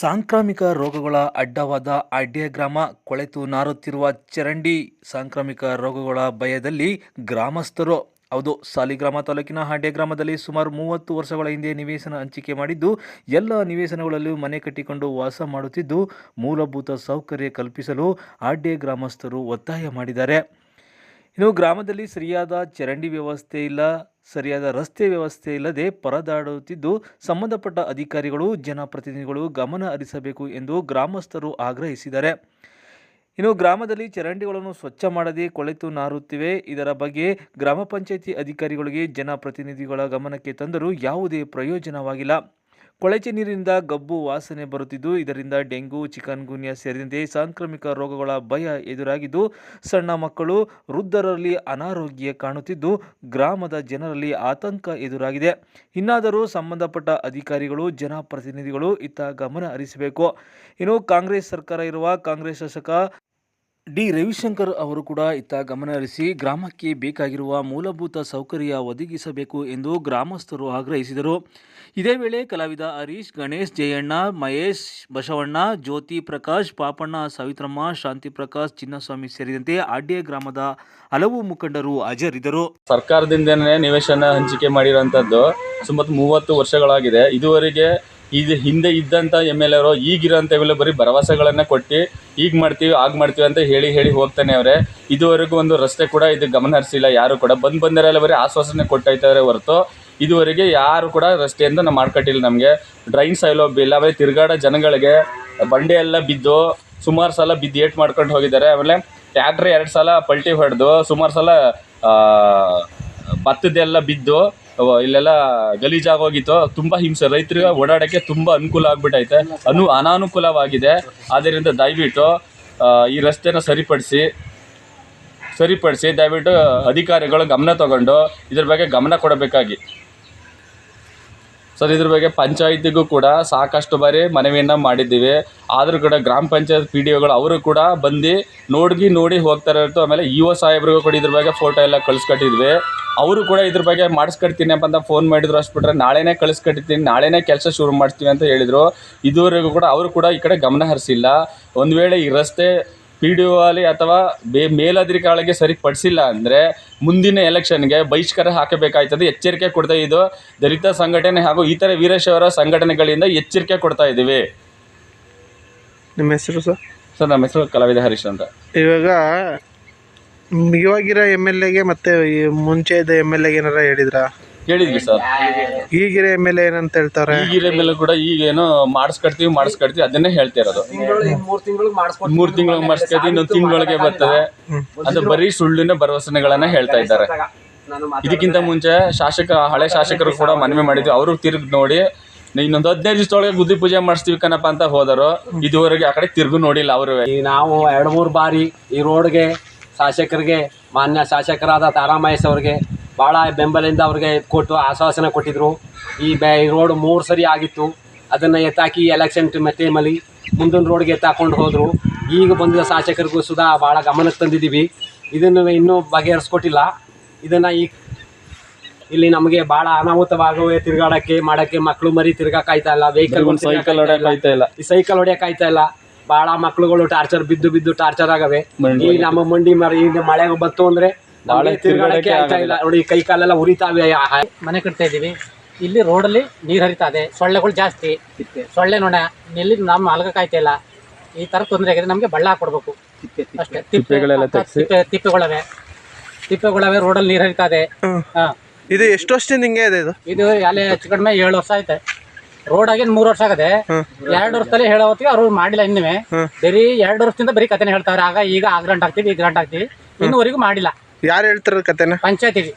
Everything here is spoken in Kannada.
ಸಾಂಕ್ರಾಮಿಕ ರೋಗಗಳ ಅಡ್ಡವಾದ ಅಡ್ಯ ಗ್ರಾಮ ಕೊಳೆತು ನಾರುತ್ತಿರುವ ಚರಂಡಿ ಸಾಂಕ್ರಾಮಿಕ ರೋಗಗಳ ಭಯದಲ್ಲಿ ಗ್ರಾಮಸ್ಥರು, ಹೌದು, ಸಾಲಿಗ್ರಾಮ ತಾಲೂಕಿನ ಹಾಡ್ಯ ಗ್ರಾಮದಲ್ಲಿ ಸುಮಾರು ಮೂವತ್ತು ವರ್ಷಗಳ ಹಿಂದೆ ನಿವೇಶನ ಹಂಚಿಕೆ ಮಾಡಿದ್ದು, ಎಲ್ಲ ನಿವೇಶನಗಳಲ್ಲೂ ಮನೆ ಕಟ್ಟಿಕೊಂಡು ವಾಸ ಮಾಡುತ್ತಿದ್ದು, ಮೂಲಭೂತ ಸೌಕರ್ಯ ಕಲ್ಪಿಸಲು ಹಾಡ್ಯ ಗ್ರಾಮಸ್ಥರು ಒತ್ತಾಯ ಮಾಡಿದ್ದಾರೆ. ಇನ್ನು ಗ್ರಾಮದಲ್ಲಿ ಸರಿಯಾದ ಚರಂಡಿ ವ್ಯವಸ್ಥೆ ಇಲ್ಲ. ಸರಿಯಾದ ರಸ್ತೆ ವ್ಯವಸ್ಥೆ ಇಲ್ಲದೆ ಪರದಾಡುತ್ತಿದ್ದು, ಸಂಬಂಧಪಟ್ಟ ಅಧಿಕಾರಿಗಳು, ಜನಪ್ರತಿನಿಧಿಗಳು ಗಮನ ಹರಿಸಬೇಕು ಎಂದು ಗ್ರಾಮಸ್ಥರು ಆಗ್ರಹಿಸಿದ್ದಾರೆ. ಇನ್ನು ಗ್ರಾಮದಲ್ಲಿ ಚರಂಡಿಗಳನ್ನು ಸ್ವಚ್ಛ ಮಾಡದೆ ಕೊಳೆತು ನಾರುತ್ತಿವೆ. ಇದರ ಬಗ್ಗೆ ಗ್ರಾಮ ಪಂಚಾಯಿತಿ ಅಧಿಕಾರಿಗಳಿಗೆ, ಜನಪ್ರತಿನಿಧಿಗಳ ಗಮನಕ್ಕೆ ತಂದರೂ ಯಾವುದೇ ಪ್ರಯೋಜನವಾಗಿಲ್ಲ. ಕೊಳಚೆ ನೀರಿನಿಂದ ಗಬ್ಬು ವಾಸನೆ ಬರುತ್ತಿದ್ದು, ಇದರಿಂದ ಡೆಂಗು ಚಿಕನ್ ಗುನ್ಯಾ ಸೇರಿದಂತೆ ಸಾಂಕ್ರಾಮಿಕ ರೋಗಗಳ ಭಯ ಎದುರಾಗಿದ್ದು, ಸಣ್ಣ ಮಕ್ಕಳು ವೃದ್ಧರಲ್ಲಿ ಅನಾರೋಗ್ಯ ಕಾಣುತ್ತಿದ್ದು, ಗ್ರಾಮದ ಜನರಲ್ಲಿ ಆತಂಕ ಎದುರಾಗಿದೆ. ಇನ್ನಾದರೂ ಸಂಬಂಧಪಟ್ಟ ಅಧಿಕಾರಿಗಳು, ಜನಪ್ರತಿನಿಧಿಗಳು ಇತ್ತ ಗಮನ ಹರಿಸಬೇಕು. ಇನ್ನು ಕಾಂಗ್ರೆಸ್ ಸರ್ಕಾರ ಇರುವ ಕಾಂಗ್ರೆಸ್ ಶಾಸಕ ಡಿ. ರವಿಶಂಕರ್ ಅವರು ಕೂಡ ಇತ್ತ ಗಮನ ಹರಿಸಿ ಗ್ರಾಮಕ್ಕೆ ಬೇಕಾಗಿರುವ ಮೂಲಭೂತ ಸೌಕರ್ಯ ಒದಗಿಸಬೇಕು ಎಂದು ಗ್ರಾಮಸ್ಥರು ಆಗ್ರಹಿಸಿದರು. ಇದೇ ವೇಳೆ ಕಲಾವಿದ ಹರೀಶ್, ಗಣೇಶ್, ಜಯಣ್ಣ, ಮಹೇಶ್, ಬಸವಣ್ಣ, ಜ್ಯೋತಿ ಪ್ರಕಾಶ್, ಪಾಪಣ್ಣ, ಸಾವಿತ್ರಮ್ಮ, ಶಾಂತಿ ಪ್ರಕಾಶ್, ಚಿನ್ನಸ್ವಾಮಿ ಸೇರಿದಂತೆ ಆಡ್ಯ ಗ್ರಾಮದ ಹಲವು ಮುಖಂಡರು ಹಾಜರಿದ್ದರು. ಸರ್ಕಾರದಿಂದನೇ ನಿವೇಶನ ಹಂಚಿಕೆ ಮಾಡಿರುವಂತದ್ದು ಸುಮಾರು ಮೂವತ್ತು ವರ್ಷಗಳಾಗಿದೆ. ಇದುವರೆಗೆ ಇದು ಹಿಂದೆ ಇದ್ದಂಥ ಎಂ ಎಲ್ ಎರು ಈಗಿರೋಂಥ ಎಂ ಬರೀ ಭರವಸೆಗಳನ್ನು ಕೊಟ್ಟು ಈಗ ಮಾಡ್ತೀವಿ, ಆಗ ಮಾಡ್ತೀವಿ ಅಂತ ಹೇಳಿ ಹೇಳಿ ಹೋಗ್ತಾನೆ ಅವರೇ. ಇದುವರೆಗೂ ಒಂದು ರಸ್ತೆ ಕೂಡ ಇದು ಗಮನ ಹರಿಸಿಲ್ಲ, ಯಾರು ಕೂಡ. ಬಂದು ಬಂದರೆಲ್ಲ ಬರೀ ಆಶ್ವಾಸನೆ ಕೊಟ್ಟೈತಾರೆ ಹೊರತು. ಇದುವರೆಗೆ ಯಾರು ಕೂಡ ರಸ್ತೆಯಿಂದ ನಾವು ಮಾಡ್ಕೊಟ್ಟಿಲ್ಲ ನಮಗೆ. ಡ್ರೈನ್ ಸೌಲಭ್ಯ ಇಲ್ಲ ಆಮೇಲೆ ತಿರುಗಾಡೋ ಜನಗಳಿಗೆ ಬಂಡೆ ಎಲ್ಲ ಬಿದ್ದು ಸುಮಾರು ಸಲ ಬಿದ್ದು ಏಟ್ ಮಾಡ್ಕೊಂಡು ಹೋಗಿದ್ದಾರೆ. ಆಮೇಲೆ ಟ್ಯಾಕ್ಟ್ರಿ ಎರಡು ಸಲ ಪಲ್ಟಿ ಹೊಡೆದು ಸುಮಾರು ಸಲ ಭತ್ತದ್ದೆಲ್ಲ ಬಿದ್ದು ಇಲ್ಲೆಲ್ಲ ಗಲೀಜಾಗೋಗಿತ್ತು ತುಂಬ ಹಿಂಸೆ. ರೈತರಿಗೆ ಓಡಾಡೋಕ್ಕೆ ತುಂಬ ಅನುಕೂಲ ಆಗ್ಬಿಟ್ಟೈತೆ ಅನು ಅನಾನುಕೂಲವಾಗಿದೆ. ಆದ್ದರಿಂದ ದಯವಿಟ್ಟು ಈ ರಸ್ತೆನ ಸರಿಪಡಿಸಿ ಸರಿಪಡಿಸಿ, ದಯವಿಟ್ಟು ಅಧಿಕಾರಿಗಳು ಗಮನ ತಗೊಂಡು ಇದ್ರ ಬಗ್ಗೆ ಗಮನ ಕೊಡಬೇಕಾಗಿ. ಸರ್, ಇದ್ರ ಬಗ್ಗೆ ಪಂಚಾಯಿತಿಗೂ ಕೂಡ ಸಾಕಷ್ಟು ಬಾರಿ ಮನವಿಯನ್ನು ಮಾಡಿದ್ದೀವಿ. ಆದರೂ ಕೂಡ ಗ್ರಾಮ ಪಂಚಾಯತ್ ಪಿ ಡಿ ಒಗಳು ಅವರು ಕೂಡ ಬಂದು ನೋಡಿ ನೋಡಿ ಹೋಗ್ತಾರೆ ಹೊರತು ಆಮೇಲೆ ಇ ಒ ಸಾಹೇಬ್ರಿಗೂ ಕೂಡ ಇದ್ರ ಬಗ್ಗೆ ಫೋಟೋ ಎಲ್ಲ ಕಳಿಸ್ಕೊಟ್ಟಿದ್ವಿ. ಅವರು ಕೂಡ ಇದ್ರ ಬಗ್ಗೆ ಮಾಡಿಸ್ಕೊಡ್ತೀನಿ ಅಂತ ಫೋನ್ ಮಾಡಿದ್ರು. ಅಷ್ಟು ಬಿಟ್ರೆ ನಾಳೆನೇ ಕಳಿಸ್ಕೊಟ್ಟಿರ್ತೀನಿ. ನಾಳೆನೇ ಕೆಲಸ ಶುರು ಮಾಡ್ತೀವಿ ಅಂತ ಹೇಳಿದರು. ಇದುವರೆಗೂ ಕೂಡ ಅವರು ಕೂಡ ಈ ಕಡೆ ಗಮನ ಹರಿಸಿಲ್ಲ. ಒಂದು ವೇಳೆ ಈ ರಸ್ತೆ ಪಿ ಡಿ ಒ ಅಲ್ಲಿ ಅಥವಾ ಬೇ ಮೇಲಧಿಕಾರಿಗೆ ಸರಿಪಡಿಸಿಲ್ಲ ಅಂದರೆ ಮುಂದಿನ ಎಲೆಕ್ಷನ್ಗೆ ಬಹಿಷ್ಕಾರ ಹಾಕಬೇಕಾಯ್ತದೆ ಎಚ್ಚರಿಕೆ ಕೊಡ್ತಾ ಇದು. ದಲಿತ ಸಂಘಟನೆ ಹಾಗೂ ಇತರೆ ವೀರಶೈವರ ಸಂಘಟನೆಗಳಿಂದ ಎಚ್ಚರಿಕೆ ಕೊಡ್ತಾ ಇದ್ದೀವಿ. ನಿಮ್ಮ ಹೆಸರು ಸರ್? ಸರ್ ನಮ್ಮ ಹೆಸರು ಕಲಾವಿದ ಹರೀಶ್ ಅಂತ. ಇವಾಗ ಮ್, ಇವಾಗಿರೋ ಎಂ ಎಲ್ ಎಗೆ ಮತ್ತೆ ಈ ಮುಂಚೆ ಇದ್ದ ಎಂ ಎಲ್ ಎಗೆ ಏನಾರ ಹೇಳಿದ್ರಾ? ಹೇಳಿದ್ವಿ ಸರ್. ಈಗಿರೋ ಎಂ ಎಲ್ ಏನಂತ ಹೇಳ್ತಾರೆ? ಈಗಿರೋ ಮೇಲೆ ಕೂಡ ಈಗೇನು ಮಾಡಿಸ್ಕೊಡ್ತೀವಿ ಮಾಡಿಸ್ಕೊಡ್ತೀವಿ ಅದನ್ನೇ ಹೇಳ್ತಾ ಇರೋದು. ಮೂರು ತಿಂಗಳಿಗೆ ಮಾಡಿಸ್ಕೊಡ್ತೀವಿ. ಇನ್ನೊಂದು ತಿಂಗಳೊಳಗೆ ಬರ್ತದೆ. ಅದು ಬರೀ ಸುಳ್ಳಿನ ಭರವಸೆಗಳನ್ನ ಹೇಳ್ತಾ ಇದ್ದಾರೆ. ಇದಕ್ಕಿಂತ ಮುಂಚೆ ಶಾಸಕ ಹಳೆ ಶಾಸಕರು ಕೂಡ ಮನವಿ ಮಾಡಿದ್ವಿ. ಅವರು ತಿರುಗಿ ನೋಡಿ ಇನ್ನೊಂದು ಹದಿನೈದು ದಿವಸದೊಳಗೆ ಗುದ್ದಿ ಪೂಜೆ ಮಾಡಿಸ್ತೀವಿ ಕಣಪ್ಪ ಅಂತ ಹೋದರು. ಇದುವರೆಗೆ ಆ ಕಡೆ ತಿರುಗು ನೋಡಿಲ್ಲ ಅವರು ನಾವು ಎರಡು ಮೂರು ಬಾರಿ ಈ ರೋಡ್ಗೆ ಶಾಸಕರಿಗೆ ಮಾನ್ಯ ಶಾಸಕರಾದ ತಾರಾಮಯಸ್ ಅವ್ರಿಗೆ ಭಾಳ ಬೆಂಬಲದಿಂದ ಅವ್ರಿಗೆ ಕೊಟ್ಟು ಆಶ್ವಾಸನೆ ಕೊಟ್ಟಿದ್ರು. ಈ ಬೆ ಈ ರೋಡ್ ಮೂರು ಸರಿ ಆಗಿತ್ತು. ಅದನ್ನು ಎತ್ತಾಕಿ ಎಲೆಕ್ಷನ್ ಟೈಮಲ್ಲಿ ಮುಂದಿನ ರೋಡ್ಗೆ ಎತ್ತಾಕೊಂಡು ಹೋದರು. ಈಗ ಬಂದಿದ್ದ ಶಾಸಕರಿಗೂ ಸುಧಾ ಭಾಳ ಗಮನಕ್ಕೆ ತಂದಿದ್ದೀವಿ ಇದನ್ನು ಇನ್ನೂ ಬಗೆಹರಿಸ್ಕೊಟ್ಟಿಲ್ಲ. ಇದನ್ನು ಈ ಇಲ್ಲಿ ನಮಗೆ ಭಾಳ ಅನಾಹುತವಾಗುವೆ ತಿರ್ಗಾಡಕ್ಕೆ ಮಾಡಕ್ಕೆ ಮಕ್ಕಳು ಮರಿ ತಿರ್ಗಾಕಾಯ್ತಾ ಇಲ್ಲ. ವೆಹಿಕಲ್ ಸೈಕಲ್ ಹೊಡೆಯಕ್ಕೆ ಆಯ್ತಾ ಇಲ್ಲ. ಈ ಸೈಕಲ್ ಹೊಡಿಯಕ್ ಆಯ್ತಾ ಇಲ್ಲ. ಬಹಳ ಮಕ್ಕಳುಗಳು ಟಾರ್ಚರ್ ಬಿದ್ದು ಬಿದ್ದು ಟಾರ್ಚರ್ ಆಗವೆ. ಈ ನಮ್ಮ ಮಂಡಿ ಮರಿ ಈಗ ಮಳೆ ಬಂತು ಅಂದ್ರೆ ತಿರ್ಗಾಡಕ್ಕೆ ಆಯ್ತಾ ಇಲ್ಲ. ನೋಡಿ ಕೈ ಕಾಲೆಲ್ಲ ಉರಿತಾವೆ ಮನೆ ಕಟ್ತಾ ಇದ್ದೀವಿ. ಇಲ್ಲಿ ರೋಡಲ್ಲಿ ನೀರು ಹರಿತಾ ಇದೆ. ಸೊಳ್ಳೆಗಳು ಜಾಸ್ತಿ. ಸೊಳ್ಳೆ ನೋಡ ಇಲ್ಲಿ ನಮ್ಮ ಕಾಯ್ತಾ ಇಲ್ಲ. ಈ ತರ ತೊಂದರೆ ಆಗಿದೆ. ನಮಗೆ ಬಳ್ಳ ಕೊಡ್ಬೇಕು. ಅಷ್ಟೇ. ತಿಪ್ಪೆಗಳೆಲ್ಲ ತೆಗ್ಸಿ. ತಿಪ್ಪೆ ತಿಪ್ಪೆಗಳವೆ. ತಿಪ್ಪೆಗಳವೆ ರೋಡಲ್ಲಿ ನೀರು ಹರಿತಾ ಇದೆ. ಹಾ. ಇದು ಎಷ್ಟು ವರ್ಷದಿಂದ ಹಿಂಗೆ ಇದೆ ಇದು? ಇದು ಅಲ್ಲಿ ಹೆಚ್ಚು ಕಡಿಮೆ ಏಳು ವರ್ಷ ಆಯ್ತೆ. ರೋಡ್ ಆಗಿ ಮೂರ್ ವರ್ಷ ಆಗದೆ. ಎರಡು ವರ್ಷದಲ್ಲಿ ಹೇಳೋ ಹೊತ್ತಿಗೆ ಅವ್ರು ಮಾಡಿಲ್ಲ ಇನ್ನುವೆ ಬರೀ ಎರಡು ವರ್ಷದಿಂದ ಬರೀ ಕಥೆನೇ ಹೇಳ್ತಾರೆ. ಆಗ ಈಗ ಆ ಗ್ರಂಟ್ ಹಾಕ್ತಿವಿ ಈ ಗ್ರಂಟ್ ಹಾಕ್ತೀವಿ. ಇನ್ನೂವರೆಗೂ ಮಾಡಿಲ್ಲ. ಯಾರು ಹೇಳ್ತಾರ ಕತೆನ? ಪಂಚಾಯತಿಗೆ.